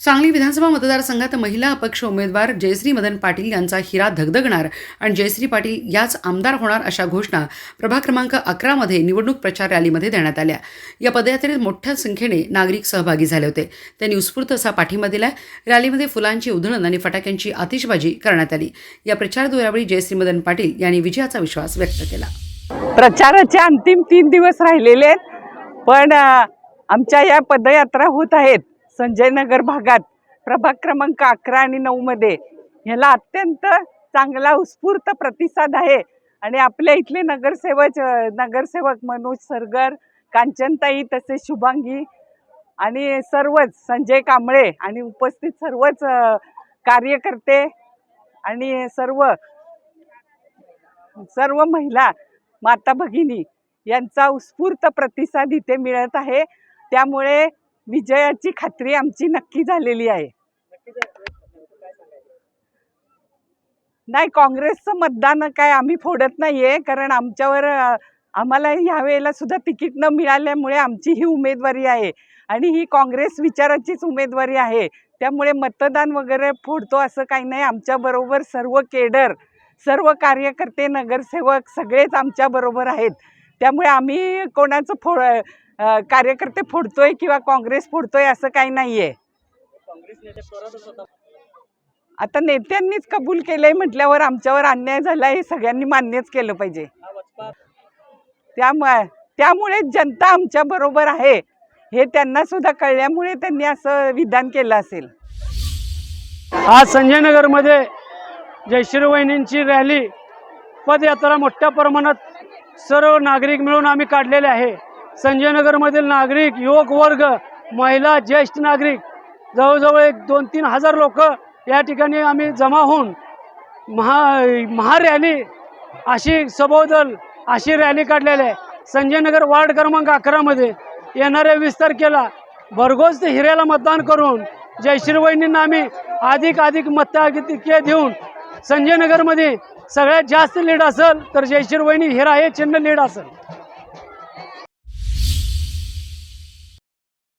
सांगली विधानसभा मतदारसंघात महिला अपक्ष उमेदवार जयश्री मदन पाटील यांचा हिरा धगधगणार आणि जयश्री पाटील याच आमदार होणार अशा घोषणा प्रभाग क्रमांक अकरामध्ये निवडणूक प्रचार रॅलीमध्ये देण्यात आल्या. या पदयात्रेत मोठ्या संख्येने नागरिक सहभागी झाले होते. त्यांनी उत्स्फूर्त असा पाठिंबा दिला रॅलीमध्ये फुलांची उधळण आणि फटाक्यांची आतिषबाजी करण्यात आली. या प्रचार दौऱ्यावेळी जयश्री मदन पाटील यांनी विजयाचा विश्वास व्यक्त केला. प्रचाराचे अंतिम तीन दिवस राहिलेले आहेत पण आमच्या या पदयात्रा होत आहेत. संजयनगर भागात प्रभाग क्रमांक अकरा आणि नऊमध्ये ह्याला अत्यंत चांगला उत्स्फूर्त प्रतिसाद आहे. आणि आपल्या इथले नगरसेवक नगरसेवक मनोज सरगर कांचनताई तसेच शुभांगी आणि सर्वच संजय कांबळे आणि उपस्थित सर्वच कार्यकर्ते आणि सर्व सर्व महिला माता भगिनी यांचा उत्स्फूर्त प्रतिसाद इथे मिळत आहे. त्यामुळे विजयाची खात्री आमची नक्की झालेली आहे. नाही काँग्रेसचं मतदान काय आम्ही फोडत नाहीये कारण आमच्यावर आम्हाला ह्या वेळेला सुद्धा तिकीट न मिळाल्यामुळे आमची ही उमेदवारी आहे. आणि ही काँग्रेस विचाराचीच उमेदवारी आहे. त्यामुळे मतदान वगैरे फोडतो असं काही नाही. आमच्याबरोबर सर्व केडर सर्व कार्यकर्ते नगरसेवक सगळेच आमच्याबरोबर आहेत. त्यामुळे आम्ही कोणाचं फोड कार्यकर्ते फोडतोय किंवा काँग्रेस फोडतोय असं काही नाही आहे आता नेत्यांनीच कबूल केलंय म्हटल्यावर आमच्यावर अन्याय झाला हे सगळ्यांनी मान्यच केलं पाहिजे. त्यामुळे त्यामुळे जनता आमच्या बरोबर आहे हे त्यांना सुद्धा कळल्यामुळे त्यांनी असं विधान केलं असेल. आज संजयनगरमध्ये जयश्री वहिनींची रॅली पदयात्रा मोठ्या प्रमाणात सर्व नागरिक मिळून आम्ही काढलेले आहे. संजयनगरमधील नागरिक युवक वर्ग महिला ज्येष्ठ नागरिक जवळजवळ एक दोन तीन हजार लोक या ठिकाणी आम्ही जमा होऊन महा महारॅली अशी सबोदल अशी रॅली काढलेली आहे. संजयनगर वार्ड क्रमांक अकरामध्ये येणाऱ्या वीस तारखेला भरघोस ते हिऱ्याला मतदान करून जयश्रीवहिनींना आम्ही अधिक अधिक मताधिक्य देऊन संजयनगरमध्ये सगळ्यात जास्त लीड असेल तर जयश्री वहिनी हिरा हे चिन्ह लीड असेल.